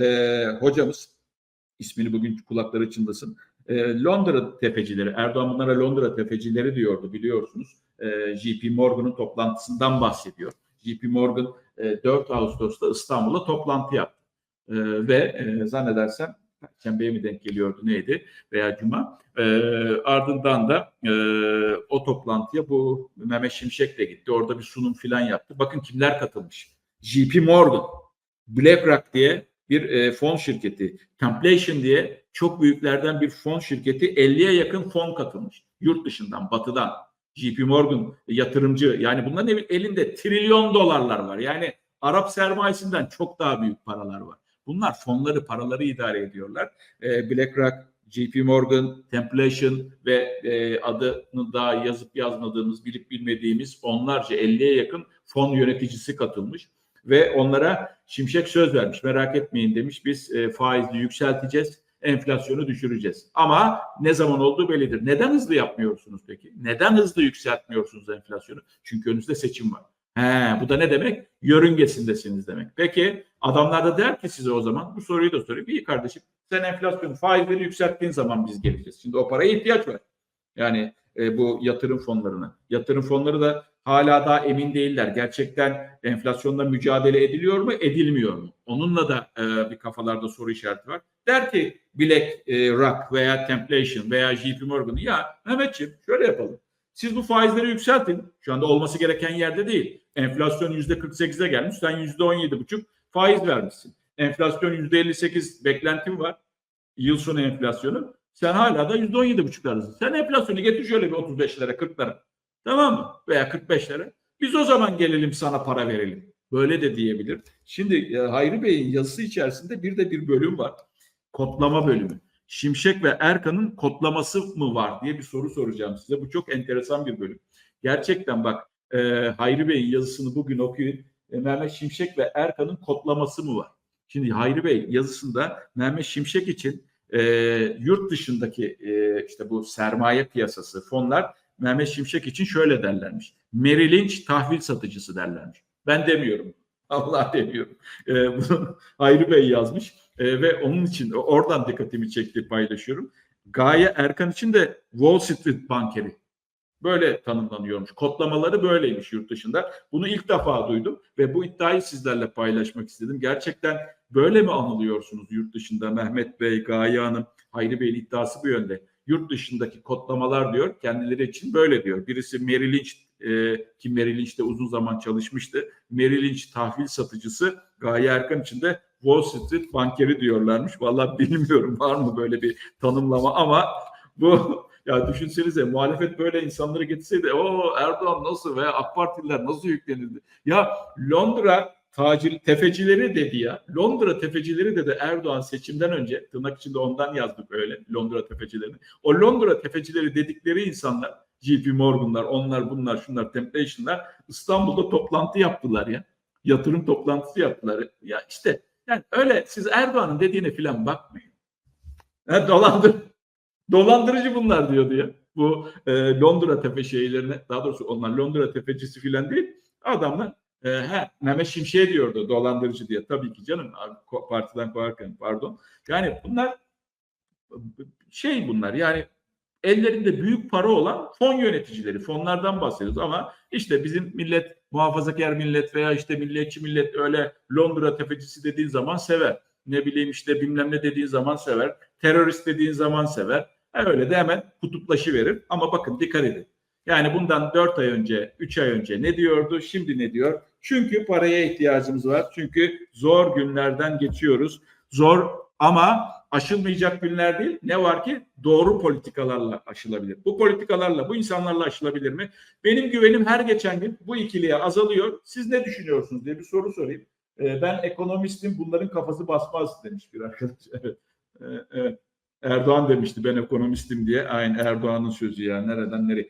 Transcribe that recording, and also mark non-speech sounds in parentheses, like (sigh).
e, hocamız ismini bugün kulakları çınlasın. E, Londra tefecileri, Erdoğan bunlara Londra tefecileri diyordu biliyorsunuz. E, JP Morgan'ın toplantısından bahsediyor. JP Morgan e, 4 Ağustos'ta İstanbul'a toplantı yaptı. E, ve e, zannedersem Perşembe'ye mi denk geliyordu neydi veya Cuma. E, ardından da e, o toplantıya bu Mehmet Şimşek de gitti. Orada bir sunum filan yaptı. Bakın kimler katılmış. JP Morgan, BlackRock diye bir e, fon şirketi, Templation diye çok büyüklerden bir fon şirketi 50'ye yakın fon katılmış. Yurt dışından, batıdan. JP Morgan yatırımcı yani bunların elinde trilyon dolarlar var. Yani Arap sermayesinden çok daha büyük paralar var. Bunlar fonları, paraları idare ediyorlar. E, BlackRock, JP Morgan, Templation ve e, adını daha yazıp yazmadığımız, bilip bilmediğimiz onlarca 50'ye yakın fon yöneticisi katılmış ve onlara Şimşek söz vermiş. Merak etmeyin demiş. Biz e, faizi yükselteceğiz, enflasyonu düşüreceğiz. Ama ne zaman olduğu bellidir. Neden hızlı yapmıyorsunuz peki? Neden hızlı yükseltmiyorsunuz enflasyonu? Çünkü önünüzde seçim var. He, bu da ne demek? Yörüngesindesiniz demek. Peki adamlar da der ki size o zaman bu soruyu da sorayım. İyi kardeşim sen enflasyonu faizleri yükselttiğin zaman biz geleceğiz. Şimdi o paraya ihtiyaç var. Yani e, bu yatırım fonlarına. Yatırım fonları da hala daha emin değiller. Gerçekten enflasyonla mücadele ediliyor mu, edilmiyor mu? Onunla da e, bir kafalarda soru işareti var. Der ki BlackRock veya Templation veya JP Morgan ya Mehmetciğim şöyle yapalım. Siz bu faizleri yükseltin. Şu anda olması gereken yerde değil. Enflasyon %48'e gelmiş. Sen %17,5 faiz vermişsin. Enflasyon %58 beklentim var. Yıl sonu enflasyonu. Sen hala da %17,5'lardasın. Sen enflasyonu getir şöyle bir 35'lere 40'lara. Tamam mı? Veya 45'lere. Biz o zaman gelelim sana para verelim. Böyle de diyebilir. Şimdi e, Hayri Bey'in yazısı içerisinde bir de bir bölüm var. Kodlama bölümü. Şimşek ve Erkan'ın kodlaması mı var diye bir soru soracağım size. Bu çok enteresan bir bölüm. Gerçekten bak e, Hayri Bey'in yazısını bugün okuyun. E, Mehmet Şimşek ve Erkan'ın kodlaması mı var? Şimdi Hayri Bey yazısında Mehmet Şimşek için e, yurt dışındaki e, işte bu sermaye piyasası fonlar Mehmet Şimşek için şöyle derlermiş. Merrill Lynch tahvil satıcısı derlermiş. Ben demiyorum. (laughs) Allah demiyorum. E, (laughs) bunu Hayri Bey yazmış e, ve onun için oradan dikkatimi çekti paylaşıyorum. Gaye Erkan için de Wall Street bankeri. Böyle tanımlanıyormuş. Kodlamaları böyleymiş yurt dışında. Bunu ilk defa duydum ve bu iddiayı sizlerle paylaşmak istedim. Gerçekten böyle mi anılıyorsunuz yurt dışında Mehmet Bey, Gaye Hanım, Hayri Bey'in iddiası bu yönde. Yurt dışındaki kodlamalar diyor kendileri için böyle diyor. Birisi Merrill Lynch e, ki Merrill Lynch'te uzun zaman çalışmıştı. Merrill Lynch tahvil satıcısı Gaye Erkan için de Wall Street bankeri diyorlarmış. Vallahi bilmiyorum (laughs) var mı böyle bir tanımlama ama bu ya düşünsenize muhalefet böyle insanları getirseydi o Erdoğan nasıl veya AK Partililer nasıl yüklenirdi? Ya Londra tacir tefecileri dedi ya. Londra tefecileri dedi Erdoğan seçimden önce tırnak içinde ondan yazdık öyle Londra tefecilerini. O Londra tefecileri dedikleri insanlar JP Morgan'lar, onlar bunlar, şunlar, Templation'lar İstanbul'da toplantı yaptılar ya. Yatırım toplantısı yaptılar. Ya işte yani öyle siz Erdoğan'ın dediğine filan bakmayın. Ha, dolandır, dolandırıcı bunlar diyordu ya. Bu e, Londra tefe şeylerine daha doğrusu onlar Londra tefecisi filan değil. Adamlar e, he, Mehmet Şimşek diyordu dolandırıcı diye. Tabii ki canım partiden koyarken pardon. Yani bunlar şey bunlar yani ellerinde büyük para olan fon yöneticileri, fonlardan bahsediyoruz ama işte bizim millet muhafazakar millet veya işte milliyetçi millet öyle Londra tefecisi dediğin zaman sever. Ne bileyim işte bilmem ne dediğin zaman sever. Terörist dediğin zaman sever. Öyle de hemen kutuplaşı verir. Ama bakın dikkat edin. Yani bundan 4 ay önce, 3 ay önce ne diyordu? Şimdi ne diyor? Çünkü paraya ihtiyacımız var. Çünkü zor günlerden geçiyoruz. Zor ama aşılmayacak günler değil. Ne var ki doğru politikalarla aşılabilir. Bu politikalarla, bu insanlarla aşılabilir mi? Benim güvenim her geçen gün bu ikiliye azalıyor. Siz ne düşünüyorsunuz diye bir soru sorayım. Ee, ben ekonomistim, bunların kafası basmaz demiş bir arkadaş. (laughs) Ee, evet. Erdoğan demişti ben ekonomistim diye. Aynı Erdoğan'ın sözü ya. Nereden nereye?